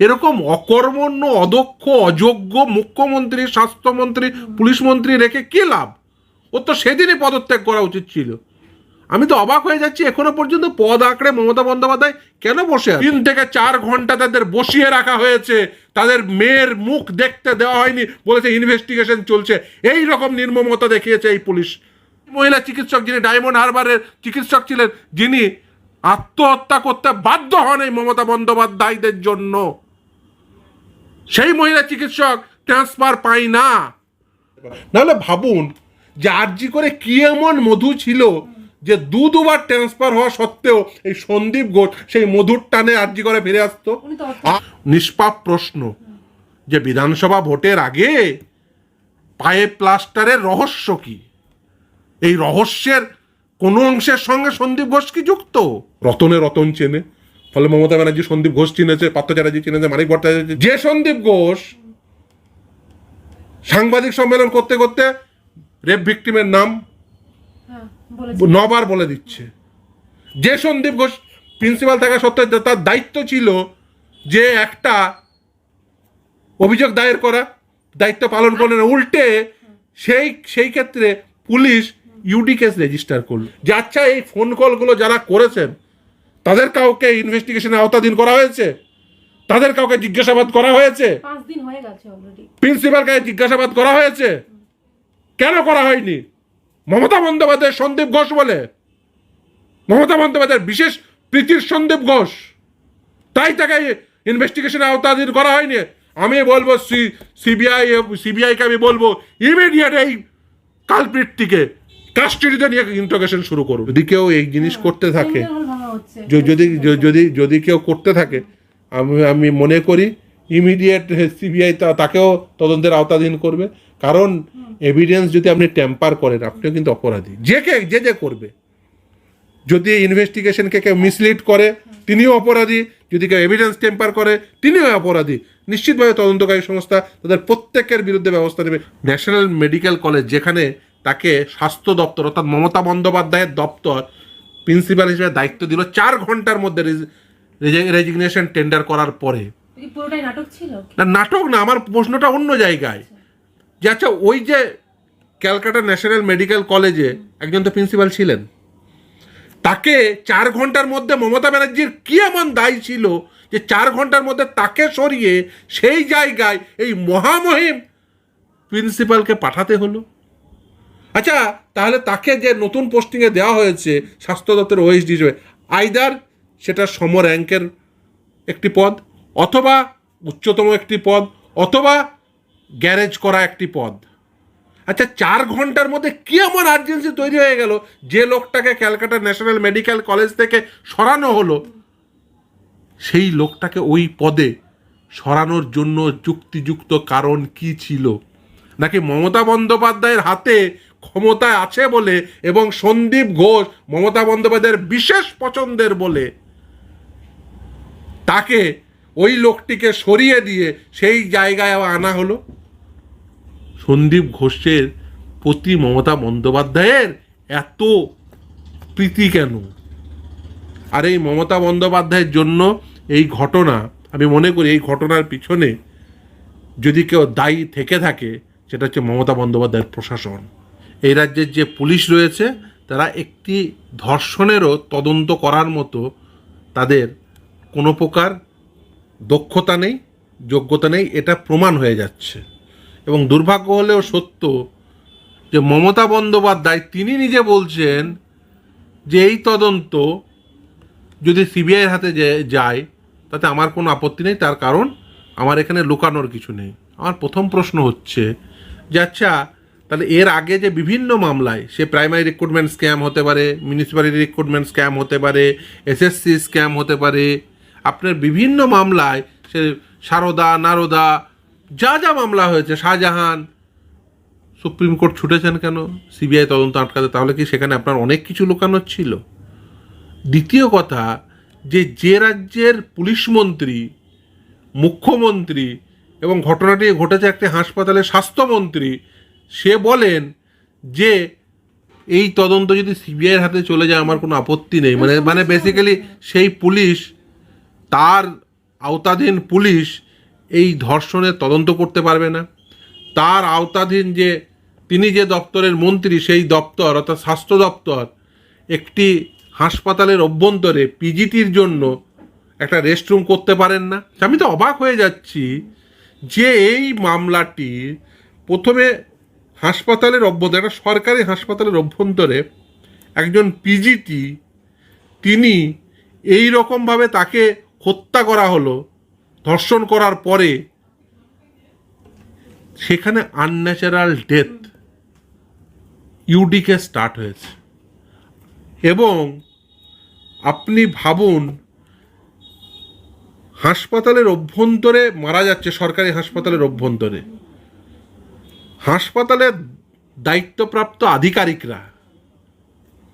এরকম অকর্মণ্য, অদক্ষ, অযোগ্য মুখ্যমন্ত্রী, স্বাস্থ্যমন্ত্রী পুলিশ মন্ত্রী রেখে কি লাভ? ওর তো সেদিনই পদত্যাগ করা উচিত ছিল। আমি তো অবাক হয়ে যাচ্ছি, এখনও পর্যন্ত পদ আঁকড়ে মমতা বন্দ্যোপাধ্যায় কেন বসে তিন থেকে চার ঘণ্টা তাদের বসিয়ে রাখা হয়েছে। তাদের মেয়ের মুখ দেখতে দেওয়া হয়নি, বলেছে ইনভেস্টিগেশন চলছে। এই রকম নির্মমতা দেখিয়েছে এই পুলিশ। মহিলা চিকিৎসক যিনি, ডায়মন্ড হারবারের চিকিৎসক ছিলেন, যিনি আত্মহত্যা করতে বাধ্য হন এই মমতা বন্দ্যোপাধ্যায়দের জন্য। সেই মহিলা চিকিৎসক ট্রান্সফার পায় না। নাহলে ভাবুন যে আরজি করে কি এমন মধু ছিল যে দু দুবার ট্রান্সফার হওয়া সত্ত্বেও এই সন্দীপ ঘোষ সেই মধুর টানে আরজি করে ফিরে আসতো? নিষ্পাপ প্রশ্ন যে বিধানসভা ভোটের আগে পায়ে প্লাস্টারের রহস্য কি? এই রহস্যের কোনো অংশের সঙ্গে সন্দীপ ঘোষ কি যুক্ত? রতনে রতন চেনে। ফলে মমতা ব্যানার্জি সন্দীপ ঘোষ চিনেছে পার্থ চ্যাটার্জি চিনেছে মানিক ভট্টাচার্য যে সন্দীপ ঘোষ সাংবাদিক সম্মেলন করতে করতে রেপ ভিক্টিমের নাম হ্যাঁ নবার বলে দিচ্ছে। যে সন্দীপ ঘোষ প্রিন্সিপাল থাকা সত্ত্বেও তার দায়িত্ব ছিল যে একটা অভিযোগ দায়ের করা দায়িত্ব পালন করলেন উল্টে সেই সেই ক্ষেত্রে পুলিশ ইউডি কেস রেজিস্টার করল। যে আচ্ছা এই ফোন কলগুলো যারা করেছেন তাদের কাউকে ইনভেস্টিগেশনের আওতাধীন করা হয়েছে? তাদের কাউকে জিজ্ঞাসাবাদ করা হয়েছে? পাঁচ দিন হয়ে গেছে অলরেডি প্রিন্সিপালকে জিজ্ঞাসাবাদ করা হয়েছে? কেন করা হয়নি? মমতা বন্দ্যোপাধ্যায় সন্দীপ ঘোষ বলে। মমতা বন্দ্যোপাধ্যায়ের বিশেষ প্রীতির সন্দীপ ঘোষ। তাই তাকে ইনভেস্টিগেশনের আওতাধীন করা হয়নি। আমি বলব সি সিবিআই সিবিআইকে আমি বলব ইমিডিয়েট এই কালপ্রিটটিকে কাস্টডিতে নিয়ে ইন্টারোগেশন শুরু করুন। যদি কেউ এই জিনিস করতে থাকে যদি যদি যদি কেউ করতে থাকে আমি আমি মনে করি ইমিডিয়েট সিবিআই তাকেও তদন্তের আওতাধীন করবে। কারণ এভিডেন্স যদি আপনি ট্যাম্পার করেন আপনিও কিন্তু অপরাধী। যে কে যে যে করবে। যদি ইনভেস্টিগেশনকে কেউ মিসলিড করে তিনিও অপরাধী। যদি কেউ এভিডেন্স টেম্পার করে তিনিও অপরাধী। নিশ্চিতভাবে তদন্তকারী সংস্থা তাদের প্রত্যেকের বিরুদ্ধে ব্যবস্থা নেবে। ন্যাশনাল মেডিকেল কলেজ যেখানে তাকে স্বাস্থ্য দপ্তর অর্থাৎ মমতা বন্দ্যোপাধ্যায়ের দপ্তর প্রিন্সিপাল হিসেবে দায়িত্ব দিল চার ঘণ্টার মধ্যে রেজিগনেশন টেন্ডার করার পরে। না নাটক না আমার প্রশ্নটা অন্য জায়গায়। যে আচ্ছা ওই যে ক্যালকাটা ন্যাশনাল মেডিকেল কলেজে একজন তো প্রিন্সিপাল ছিলেন। তাকে চার ঘণ্টার মধ্যে মমতা ব্যানার্জির কী এমন দায় ছিল যে চার ঘণ্টার মধ্যে তাকে সরিয়ে সেই জায়গায় এই মহামহিম প্রিন্সিপালকে পাঠাতে হলো? আচ্ছা তাহলে তাকে যে নতুন পোস্টিংয়ে দেওয়া হয়েছে স্বাস্থ্য দপ্তরের ওএসডি হিসেবে আইদার সেটা সম র্যাঙ্কের একটি পদ, অথবা উচ্চতম একটি পদ, অথবা গ্যারেজ করা একটি পদ। আচ্ছা চার ঘণ্টার মধ্যে কি এমন আর্জেন্সি তৈরি হয়ে গেল যে লোকটাকে ক্যালকাটা ন্যাশনাল মেডিকেল কলেজ থেকে সরানো হলো? সেই লোকটাকে ওই পদে সরানোর জন্য যুক্তিযুক্ত কারণ কি ছিল? নাকি মমতা বন্দ্যোপাধ্যায়ের হাতে ক্ষমতায় আছে বলে এবং সন্দীপ ঘোষ, মমতা বন্দ্যোপাধ্যায়ের বিশেষ পছন্দের বলে তাকে ওই লোকটিকে সরিয়ে দিয়ে সেই জায়গায় আনা হলো। সন্দীপ ঘোষের প্রতি মমতা বন্দ্যোপাধ্যায়ের এত প্রীতি কেন? আর এই মমতা বন্দ্যোপাধ্যায়ের জন্য এই ঘটনা, আমি মনে করি এই ঘটনার পিছনে যদি কেউ দায়ী থেকে থাকে, সেটা হচ্ছে মমতা বন্দ্যোপাধ্যায়ের প্রশাসন। এই রাজ্যের যে পুলিশ রয়েছে, তারা একটি ধর্ষণেরও তদন্ত করার মতো তাদের কোনো প্রকার দক্ষতা নেই, যোগ্যতা নেই, এটা প্রমাণ হয়ে যাচ্ছে। এবং দুর্ভাগ্য হলেও সত্য যে মমতা বন্দ্যোপাধ্যায়, তিনি নিজে বলছেন যে এই তদন্ত যদি সিবিআইয়ের হাতে যায়, তাতে আমার কোনো আপত্তি নেই, তার কারণ আমার এখানে লুকানোর কিছু নেই। আমার প্রথম প্রশ্ন হচ্ছে যে আচ্ছা তাহলে এর আগে যে বিভিন্ন মামলায়, সে প্রাইমারি রিক্রুটমেন্ট স্ক্যাম হতে পারে মিউনিসিপ্যালিটি রিক্রুটমেন্ট স্ক্যাম হতে পারে এসএসসি স্ক্যাম হতে পারে, আপনার বিভিন্ন মামলায় সে সারদা, নারদা, যা যা মামলা হয়েছে, শাহজাহান, সুপ্রিম কোর্ট ছুটেছেন কেন? সিবিআই তদন্ত আটকাতে, তাহলে কি সেখানে আপনার অনেক কিছু লুকানোর ছিল? দ্বিতীয় কথা, যে যে রাজ্যের পুলিশ মন্ত্রী, মুখ্যমন্ত্রী এবং ঘটনাটি ঘটেছে একটি হাসপাতালে স্বাস্থ্যমন্ত্রী সে বলেন যে, এই তদন্ত যদি সিবিআইয়ের হাতে চলে যায়, আমার কোনো আপত্তি নেই। মানে মানে বেসিক্যালি সেই পুলিশ, তার আওতাধীন পুলিশ এই ধর্ষণের তদন্ত করতে পারবে না। তার আওতাধীন যে, তিনি যে দপ্তরের মন্ত্রী, সেই দপ্তর, অর্থাৎ স্বাস্থ্য দপ্তর, একটি হাসপাতালের অভ্যন্তরে পিজিটির জন্য একটা রেস্টরুম করতে পারেন না। আমি তো অবাক হয়ে যাচ্ছি যে, এই মামলাটি প্রথমে হাসপাতালের অভ্যন্তরে একটা সরকারি হাসপাতালের অভ্যন্তরে একজন পিজিটি তিনি এই রকমভাবে তাকে হত্যা করা হলো, ধর্ষণ করার পরে। সেখানে আনন্যাচারাল ডেথ ইউডিকে স্টার্ট হয়েছে। এবং আপনি ভাবুন, হাসপাতালের অভ্যন্তরে মারা যাচ্ছে, সরকারি হাসপাতালের অভ্যন্তরে। হাসপাতালের দায়িত্বপ্রাপ্ত আধিকারিকরা,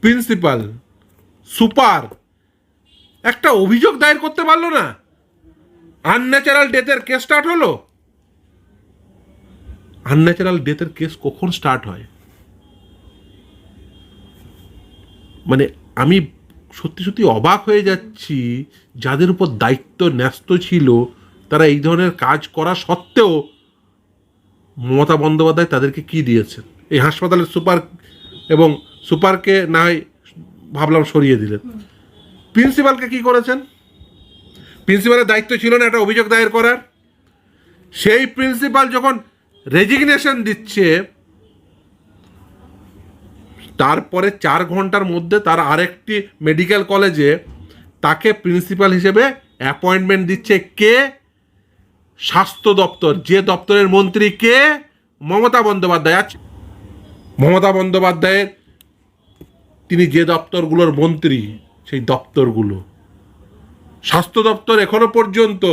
প্রিন্সিপাল, সুপার, একটা অভিযোগ দায়ের করতে পারল না। আনন্যাচারাল ডেথের কেস স্টার্ট হলো। আনন্যাচারাল ডেথের কেস কখন স্টার্ট হয়? মানে আমি সত্যি সত্যি অবাক হয়ে যাচ্ছি, যাদের উপর দায়িত্ব ন্যস্ত ছিল, তারা এই ধরনের কাজ করা সত্ত্বেও মমতা বন্দ্যোপাধ্যায় তাদেরকে কি দিয়েছেন? এই হাসপাতালের সুপার এবং সুপারকে না হয় ভাবলাম সরিয়ে দিলেন। প্রিন্সিপালকে কি করেছেন? প্রিন্সিপালের দায়িত্ব ছিল না একটা অভিযোগ দায়ের করার। সেই প্রিন্সিপাল যখন রেজিগনেশন দিচ্ছে, তারপরে চার ঘণ্টার মধ্যে তার আরেকটি মেডিকেল কলেজে তাকে প্রিন্সিপাল হিসেবে অ্যাপয়েন্টমেন্ট দিচ্ছে কে? স্বাস্থ্য দপ্তর, যে দপ্তরের মন্ত্রী কে? মমতা বন্দ্যোপাধ্যায়। আছে মমতা বন্দ্যোপাধ্যায়ের তিনি যে দপ্তরগুলোর মন্ত্রী, সেই দপ্তরগুলো। স্বাস্থ্য দপ্তর এখনও পর্যন্ত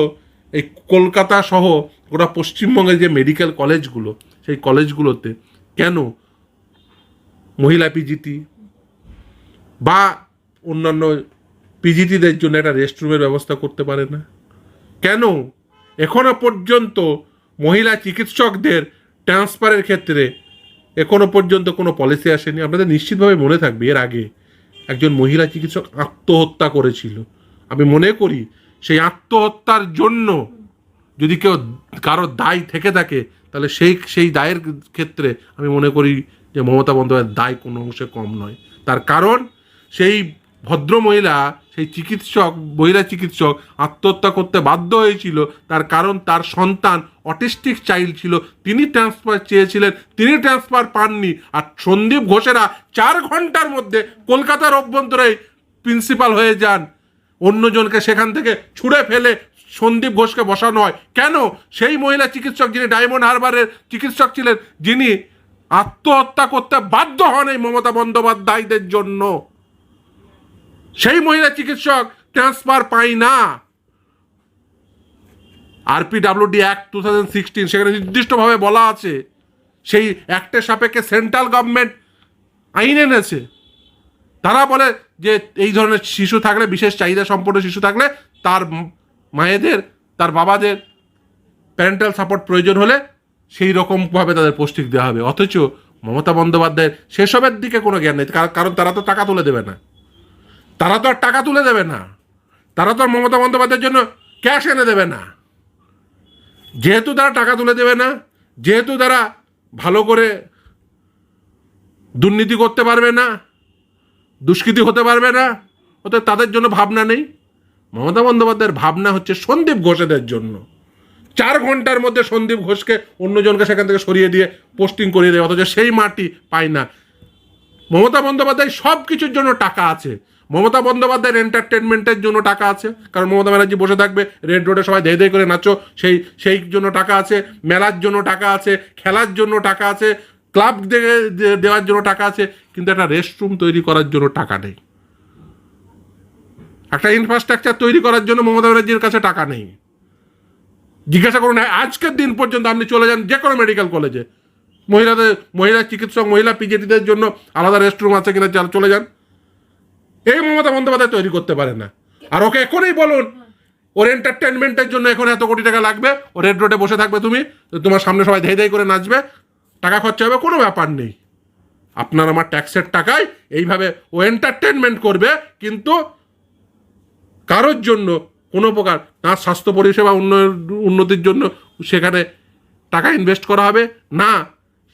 এই কলকাতা সহ গোটা পশ্চিমবঙ্গের যে মেডিকেল কলেজগুলো, সেই কলেজগুলোতে কেন মহিলা পিজিটি বা অন্যান্য পিজিটিদের জন্য একটা রেস্টরুমের ব্যবস্থা করতে পারে না? কেন এখনও পর্যন্ত মহিলা চিকিৎসকদের ট্রান্সফারের ক্ষেত্রে এখনও পর্যন্ত কোনো পলিসি আসেনি। আপনাদের নিশ্চিতভাবে মনে থাকবে, এর আগে একজন মহিলা চিকিৎসক আত্মহত্যা করেছিল। আমি মনে করি সেই আত্মহত্যার জন্য যদি কেউ কারও দায় থেকে থাকে, তাহলে সেই সেই দায়ের ক্ষেত্রে আমি মনে করি যে মমতা বন্দ্যোপাধ্যায়ের দায় কোনো অংশে কম নয়। তার কারণ সেই ভদ্র মহিলা সেই চিকিৎসক, মহিলা চিকিৎসক আত্মহত্যা করতে বাধ্য হয়েছিল। তার কারণ তার সন্তান অটিস্টিক চাইল্ড ছিল। তিনি ট্রান্সফার চেয়েছিলেন, তিনি ট্রান্সফার পাননি। আর সন্দীপ ঘোষেরা চার ঘণ্টার মধ্যে কলকাতার অভ্যন্তরে প্রিন্সিপাল হয়ে যান। অন্যজনকে সেখান থেকে ছুঁড়ে ফেলে সন্দীপ ঘোষকে বসানো হয়। কেন? সেই মহিলা চিকিৎসক যিনি ডায়মন্ড হারবারের চিকিৎসক ছিলেন, যিনি আত্মহত্যা করতে বাধ্য হন এই মমতা বন্দ্যোপাধ্যায়দের জন্য। সেই মহিলা চিকিৎসক ট্রান্সফার পাই না। RPWD act two thousand sixteen সেখানে নির্দিষ্টভাবে বলা আছে, সেই অ্যাক্টের সাপেক্ষে সেন্ট্রাল গভর্নমেন্ট আইন এনেছে। তারা বলে যে এই ধরনের শিশু থাকলে, বিশেষ চাহিদা সম্পন্ন শিশু থাকলে তার মায়েদের, তার বাবাদের প্যারেন্টাল সাপোর্ট প্রয়োজন হলে সেই রকমভাবে তাদের পোস্টিং দেওয়া হবে। অথচ মমতা বন্দ্যোপাধ্যায়ের সেসবের দিকে কোনো জ্ঞান নেই, কার- কারণ তারা তো টাকা তুলে দেবে না। তারা তো আর টাকা তুলে দেবে না। তারা তো আর মমতা বন্দ্যোপাধ্যায়ের জন্য ক্যাশ এনে দেবে না। যেহেতু তারা টাকা তুলে দেবে না, যেহেতু তারা ভালো করে দুর্নীতি করতে পারবে না, দুষ্কৃতি হতে পারবে না অর্থাৎ তাদের জন্য ভাবনা নেই। মমতা বন্দ্যোপাধ্যায়ের ভাবনা হচ্ছে সন্দীপ ঘোষেদের জন্য। চার ঘণ্টার মধ্যে সন্দীপ ঘোষকে অন্যজনকে সেখান থেকে সরিয়ে দিয়ে পোস্টিং করিয়ে দেয় অথচ সেই মাটি পায় না। মমতা বন্দ্যোপাধ্যায় সব কিছুর জন্য টাকা আছে। মমতা বন্দ্যোপাধ্যায়ের এন্টারটেনমেন্টের জন্য টাকা আছে। কারণ মমতা ব্যানার্জি বসে থাকবে রেড রোডে সবাই ধেয়ে ধেয়ে করে নাচো, সেই সেই জন্য টাকা আছে, মেলার জন্য টাকা আছে, খেলার জন্য টাকা আছে ক্লাব দেওয়ার জন্য টাকা আছে, কিন্তু একটা রেস্টরুম তৈরি করার জন্য টাকা নেই। একটা ইনফ্রাস্ট্রাকচার তৈরি করার জন্য মমতা ব্যানার্জির কাছে টাকা নেই। জিজ্ঞাসা করুন, আজকের দিন পর্যন্ত আপনি চলে যান যে কোনো মেডিকেল কলেজে মহিলাদের, মহিলা চিকিৎসক, মহিলা পিজিটিদের জন্য আলাদা রেস্টরুম আছে কিনা, চলে যান। এই মমতা বন্দ্যোপাধ্যায় তৈরি করতে পারে না। আর ওকে এখনই বলুন, ওর এন্টারটেনমেন্টের জন্য এখন এত কোটি টাকা লাগবে, ও রেড রোডে বসে থাকবে তুমি তোমার সামনে সবাই ধেয়ে ধেয়ে করে নাচবে, টাকা খরচা হবে, কোনো ব্যাপার নেই। আপনার আমার ট্যাক্সের টাকায় এইভাবে ও এন্টারটেনমেন্ট করবে, কিন্তু কারোর জন্য কোনো প্রকার না স্বাস্থ্য পরিষেবা উন্নতির জন্য সেখানে টাকা ইনভেস্ট করা হবে, না।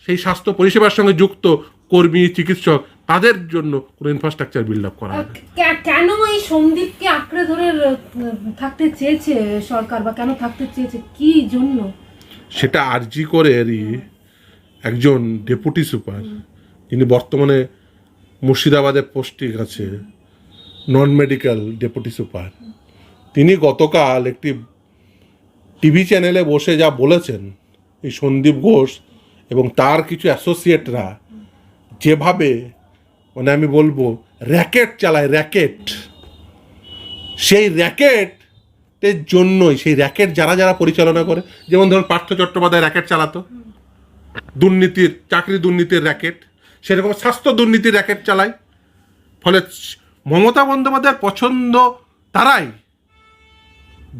সেই স্বাস্থ্য পরিষেবার সঙ্গে যুক্ত কর্মী, চিকিৎসক তাদের জন্য কোনো ইনফ্রাস্ট্রাকচার বিল্ড আপ করা হবে। কেন এই সন্দীপকে আঁকড়ে ধরে থাকতে চেয়েছে সরকার বা কেন থাকতে চেয়েছে? কি জন্য? সেটা আরজি করে এরই একজন ডেপুটি সুপার যিনি বর্তমানে মুর্শিদাবাদে পোস্টিং আছে নন মেডিকেল ডেপুটি সুপার। তিনি গতকাল একটি টিভি চ্যানেলে বসে যা বলেছেন এই সন্দীপ ঘোষ এবং তার কিছু অ্যাসোসিয়েটরা যেভাবে মানে আমি বলব, র্যাকেট চালায়, র্যাকেট। সেই র্যাকেটের জন্যই, সেই র্যাকেট যারা যারা পরিচালনা করে, যেমন ধরুন পার্থ চট্টোপাধ্যায় র্যাকেট চালাতো, দুর্নীতির, চাকরি দুর্নীতির র্যাকেট, সেরকম স্বাস্থ্য দুর্নীতির র্যাকেট চালায়। ফলে মমতা বন্দ্যোপাধ্যায়ের পছন্দ তারাই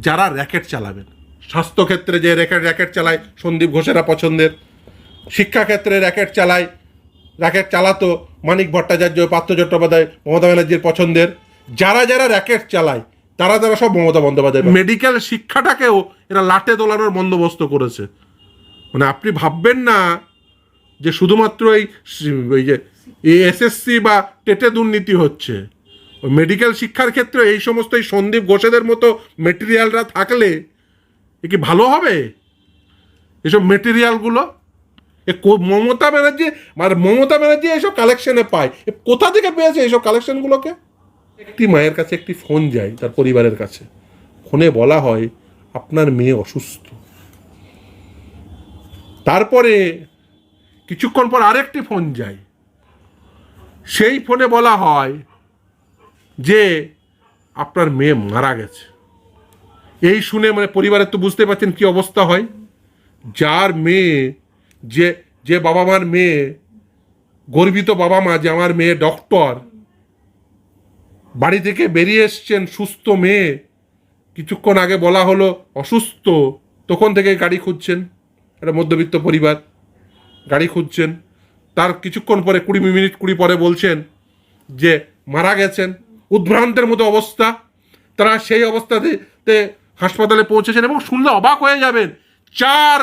যারা র্যাকেট চালাবেন। স্বাস্থ্যক্ষেত্রে যে র্যাকেট র্যাকেট চালায় সন্দীপ ঘোষেরা পছন্দের, শিক্ষাক্ষেত্রে র্যাকেট চালায় র্যাকেট চালাতো মানিক ভট্টাচার্য, পার্থ চট্টোপাধ্যায়, মমতা ব্যানার্জির পছন্দের। যারা যারা র্যাকেট চালায়, তারা তারা সব মমতা বন্দ্যোপাধ্যায় মেডিকেল শিক্ষাটাকেও এরা লাটে তোলানোর বন্দোবস্ত করেছে। মানে আপনি ভাববেন না যে শুধুমাত্র এই ওই যে এসএসসি বা টেটে দুর্নীতি হচ্ছে। মেডিকেল শিক্ষার ক্ষেত্রে এই সমস্ত এই সন্দীপ ঘোষেদের মতো মেটেরিয়ালরা থাকলে এ কি ভালো হবে? এসব মেটেরিয়ালগুলো এ মমতা ব্যানার্জি মানে মমতা ব্যানার্জি এইসব কালেকশনে পায়। এ কোথা থেকে পেয়েছে এইসব কালেকশনগুলোকে একটি মায়ের কাছে একটি ফোন যায় তার পরিবারের কাছে। ফোনে বলা হয়, আপনার মেয়ে অসুস্থ। তারপরে কিছুক্ষণ পর আরেকটি ফোন যায়। সেই ফোনে বলা হয় যে, আপনার মেয়ে মারা গেছে। এই শুনে মানে পরিবারের তো বুঝতে পারছেন কি অবস্থা হয়। যার মেয়ে যে যে বাবা মার মেয়ে, গর্বিত বাবা মা যে আমার মেয়ে ডক্টর বাড়ি থেকে বেরিয়ে এসছেন সুস্থ মেয়ে, কিছুক্ষণ আগে বলা হলো অসুস্থ, তখন থেকে গাড়ি খুঁজছেন, একটা মধ্যবিত্ত পরিবার, গাড়ি খুঁজছেন, তার কিছুক্ষণ পরে কুড়ি মিনিট, কুড়ি পরে বলছেন যে মারা গেছেন, উদ্ভ্রান্তের মতো অবস্থা, তারা সেই অবস্থাতে হাসপাতালে পৌঁছেছেন এবং শুনলে অবাক হয়ে যাবেন, চার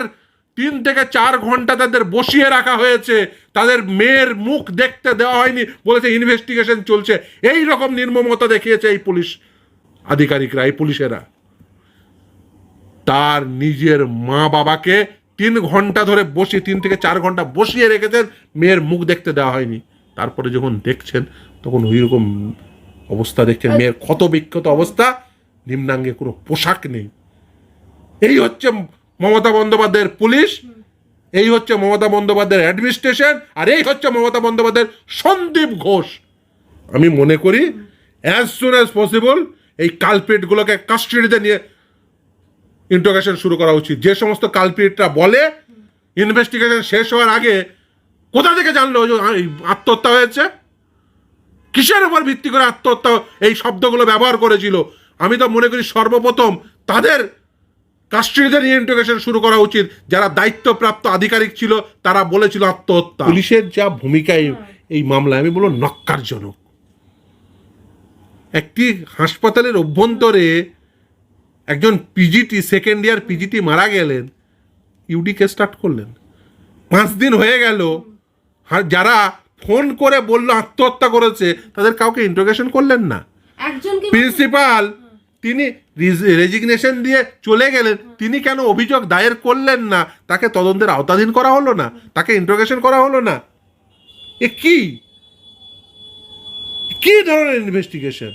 তিন থেকে চার ঘণ্টা তাদের বসিয়ে রাখা হয়েছে। তাদের মেয়ের মুখ দেখতে দেওয়া হয়নি, বলেছে ইনভেস্টিগেশন চলছে। এই রকম নির্মমতা দেখিয়েছে এই পুলিশ আধিকারিকরা, এই পুলিশেরা। তার নিজের মা বাবাকে তিন ঘণ্টা ধরে বসিয়ে, তিন থেকে চার ঘণ্টা বসিয়ে রেখেছেন, মেয়ের মুখ দেখতে দেওয়া হয়নি। তারপরে যখন দেখছেন, তখন ওই রকম অবস্থা দেখছেন, মেয়ের ক্ষত বিক্ষত অবস্থা, নিম্নাঙ্গে কোনো পোশাক নেই। এই হচ্ছে মমতা বন্দ্যোপাধ্যায়ের পুলিশ, এই হচ্ছে মমতা বন্দ্যোপাধ্যায়ের অ্যাডমিনিস্ট্রেশন আর এই হচ্ছে মমতা বন্দ্যোপাধ্যায়ের সন্দীপ ঘোষ। আমি মনে করি অ্যাজ সুন অ্যাজ পসিবল এই কালপেটগুলোকে কাস্টডিতে নিয়ে ইন্টারোগেশন শুরু করা উচিত। যে সমস্ত কালপিটরা বলে ইনভেস্টিগেশন শেষ হওয়ার আগে কোথা থেকে জানলো আত্মহত্যা হয়েছে? কিসের উপর ভিত্তি করে আত্মহত্যা, এই শব্দগুলো ব্যবহার করেছিল? আমি তো মনে করি সর্বপ্রথম তাদের নিয়ে ইন্টারোগেশন শুরু করা উচিত। যারা দায়িত্বপ্রাপ্ত আধিকারিক ছিল তারা বলেছিল আত্মহত্যা। পুলিশের যা ভূমিকা এই- মামলায় আমি বলব নক্কারজনক একটি হাসপাতালের অভ্যন্তরে একজন পিজিটি সেকেন্ড ইয়ার পিজিটি মারা গেলেন ইউডিকে স্টার্ট করলেন। পাঁচ দিন হয়ে গেল আর যারা ফোন করে বলল আত্মহত্যা করেছে তাদের কাউকে ইন্টারোগেশন করলেন না। প্রিন্সিপাল তিনি রেজিগনেশন দিয়ে চলে গেলেন। তিনি কেন অভিযোগ দায়ের করলেন না? তাকে তদন্তের আওতাধীন করা হলো না? তাকে ইন্টারোগেশন করা হলো না? এ কি? কি ধরনের ইনভেস্টিগেশন